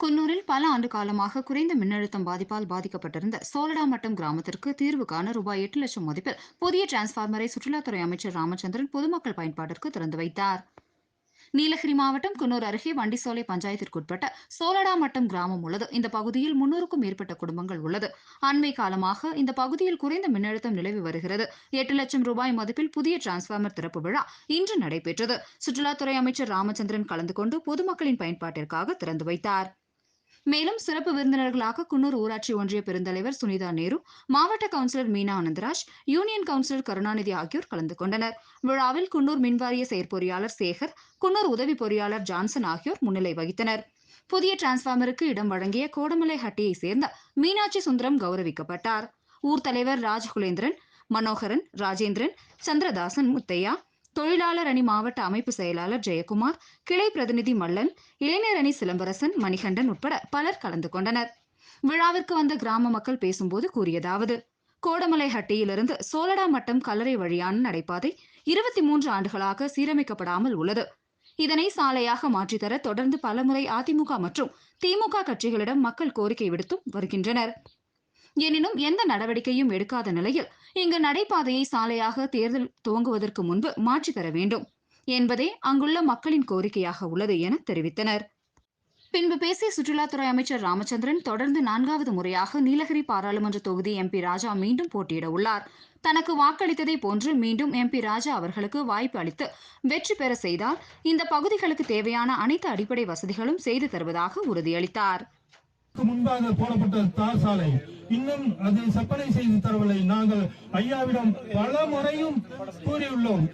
குன்னூரில் பல ஆண்டு காலமாக குறைந்த மின்னழுத்தம் பாதிப்பால் பாதிக்கப்பட்டிருந்த சோலடாமட்டம் கிராமத்திற்கு தீர்வு காண ரூபாய் எட்டு லட்சம் மதிப்பில் புதிய டிரான்ஸ்பார்மரை சுற்றுலாத்துறை அமைச்சர் ராமச்சந்திரன் பொதுமக்கள் பயன்பாட்டிற்கு திறந்து வைத்தார். நீலகிரி மாவட்டம் குன்னூர் அருகே வண்டிசோலை பஞ்சாயத்திற்குட்பட்ட சோலடாமட்டம் கிராமம் உள்ளது. இந்த பகுதியில் முன்னூறுக்கும் மேற்பட்ட குடும்பங்கள் உள்ளது. அண்மை காலமாக இந்த பகுதியில் குறைந்த மின்னழுத்தம் நிலவி வருகிறது. எட்டு லட்சம் ரூபாய் மதிப்பில் புதிய டிரான்ஸ்பார்மர் திறப்பு விழா இன்று நடைபெற்றது. சுற்றுலாத்துறை அமைச்சர் ராமச்சந்திரன் கலந்து கொண்டு பொதுமக்களின் பயன்பாட்டிற்காக திறந்து வைத்தார். மேலும் சிறப்பு விருந்தினர்களாக குன்னூர் ஊராட்சி ஒன்றிய பெருந்தலைவர் சுனிதா நேரு மாவட்ட councillor Meena Anandaraj union councillor Karunanidhi ஆகியோர் கலந்து கொண்டனர். விழாவில் குன்னூர் மின்வாரிய செயற்பொறியாளர் சேகர் குன்னூர் உதவி பொறியாளர் ஜான்சன் ஆகியோர் முன்னிலை வகித்தனர். புதிய டிரான்ஸ்பார்மருக்கு இடம் வழங்கிய கோடமலை ஹட்டியை சேர்ந்த மீனாட்சி சுந்தரம் கௌரவிக்கப்பட்டார். ஊர் தலைவர் ராஜகுலேந்திரன் மனோகரன் ராஜேந்திரன் சந்திரதாசன் முத்தையா தொழிலாளர் அணி மாவட்ட அமைப்பு செயலாளர் ஜெயக்குமார் கிளை பிரதிநிதி மல்லன் இளைஞர் அணி சிலம்பரசன் மணிகண்டன் உட்பட பலர் கலந்து கொண்டனர். விழாவிற்கு வந்த கிராம மக்கள் பேசும்போது கூறியதாவது கோடமலை ஹட்டியிலிருந்து சோலடா மட்டம் கல்லறை வழியான நடைபாதை இருபத்தி மூன்று ஆண்டுகளாக சீரமைக்கப்படாமல் உள்ளது. இதனை சாலையாக மாற்றித்தர தொடர்ந்து பலமுறை அதிமுக மற்றும் திமுக கட்சிகளிடம் மக்கள் கோரிக்கை விடுத்தும் வருகின்றனர். எனினும் எந்த நடவடிக்கையும் எடுக்காத நிலையில் இங்கு நடைபாதையை சாலையாக தேர்தல் துவங்குவதற்கு முன்பு மாற்றித் தர வேண்டும் என்பதே அங்குள்ள மக்களின் கோரிக்கையாக உள்ளது என தெரிவித்தனர். பின்பு பேசிய சுற்றுலாத்துறை அமைச்சர் ராமச்சந்திரன் தொடர்ந்து நான்காவது முறையாக நீலகிரி பாராளுமன்ற தொகுதி எம்பி ராஜா மீண்டும் போட்டியிட உள்ளார். தனக்கு வாக்களித்ததை போன்று மீண்டும் எம்பி ராஜா அவர்களுக்கு வாய்ப்பு அளித்து வெற்றி பெற செய்தால் இந்த பகுதிகளுக்கு தேவையான அனைத்து அடிப்படை வசதிகளும் செய்து தருவதாக உறுதியளித்தார். முன்பாக போடப்பட்ட தார் சாலை. இன்னும் அது செப்பனை செய்து தரவில்லை. நாங்கள் ஐயாவிடம் பல முறையும் கூறியுள்ளோம்.